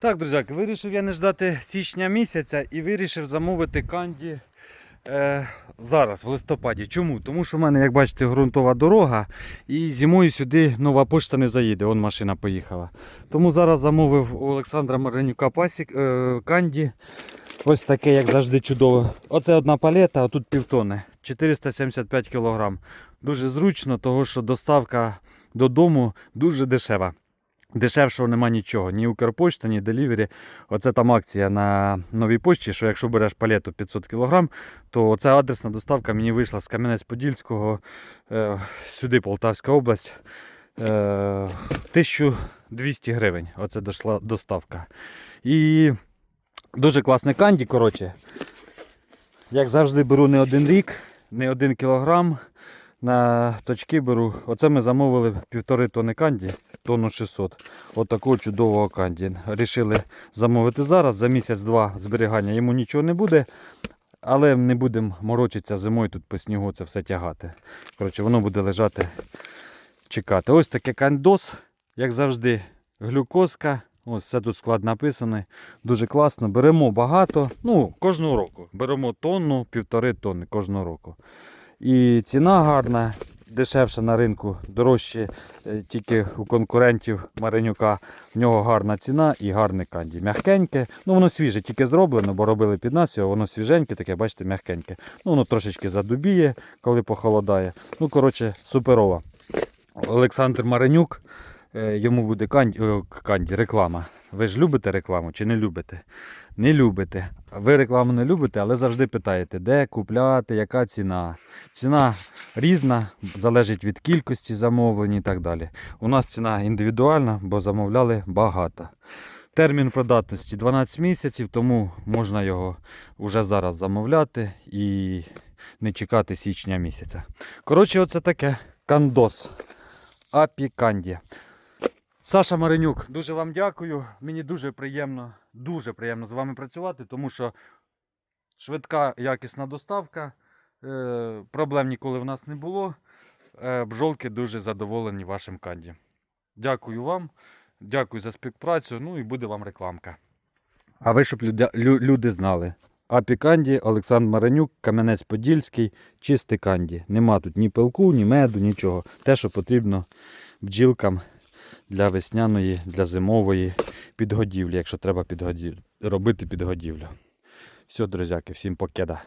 Так, друзяки, вирішив я не ждати січня місяця і вирішив замовити канді е, зараз, в листопаді. Чому? Тому що в мене, як бачите, ґрунтова дорога і зимою сюди нова пошта не заїде, вон машина поїхала. Тому зараз замовив у Олександра Маринюка пасік, е, канді. Ось таке, як завжди, чудово. Оце одна палета, а тут півтони. 475 кг. Дуже зручно, того що доставка додому дуже дешева. Дешевшого нема нічого, ні Укрпошта, ні Делівері. Оце там акція на новій пошті, що якщо береш палету 500 кг, то ця адресна доставка мені вийшла з Кам'янець-Подільського е, сюди Полтавська область. Е, 1200 гривень. Оце дошла доставка. І дуже класне канді, коротше. Як завжди, беру не один рік, не один кілограм. На точки беру. Оце ми замовили півтори тони канді, тонну 600. Отакого чудового канді. Рішили замовити зараз. За місяць-два зберігання йому нічого не буде. Але не будемо морочитися зимою тут по снігу це все тягати. Коротше, воно буде лежати, чекати. Ось таке кандос, як завжди, глюкозка. Ось все тут склад написаний. Дуже класно. Беремо багато. Ну, кожного року. Беремо тонну, півтори тонни кожного року. І ціна гарна, дешевша на ринку, дорожче е, тільки у конкурентів Маринюка. В нього гарна ціна і гарне канді. Мягкеньке. Ну воно свіже, тільки зроблено, бо робили під нас його, воно свіженьке, таке, бачите, мягкеньке. Ну воно трошечки задубіє, коли похолодає. Ну, коротше, суперова. Олександр Маринюк, е, йому буде канді, канді, реклама. Ви ж любите рекламу чи не любите? Не любите. Ви рекламу не любите, але завжди питаєте, де купляти, яка ціна. Ціна різна, залежить від кількості замовлень і так далі. У нас ціна індивідуальна, бо замовляли багато. Термін придатності 12 місяців, тому можна його вже зараз замовляти і не чекати січня місяця. Коротше, оце таке кандос. Апі Канді. Саша Маринюк, дуже вам дякую. Мені дуже приємно, дуже приємно з вами працювати, тому що швидка якісна доставка. Е, проблем ніколи в нас не було. Е, бджолки дуже задоволені вашим канді. Дякую вам, дякую за співпрацю. Ну і буде вам рекламка. А ви, щоб люди, знали. Апі Канді, Олександр Маринюк, Кам'янець-Подільський, чистий канді. Нема тут ні пилку, ні меду, нічого. Те, що потрібно бджілкам для весняної, для зимової підгодівлі, якщо треба підгодів... робити підгодівлю. Все, друзяки, всім покеда.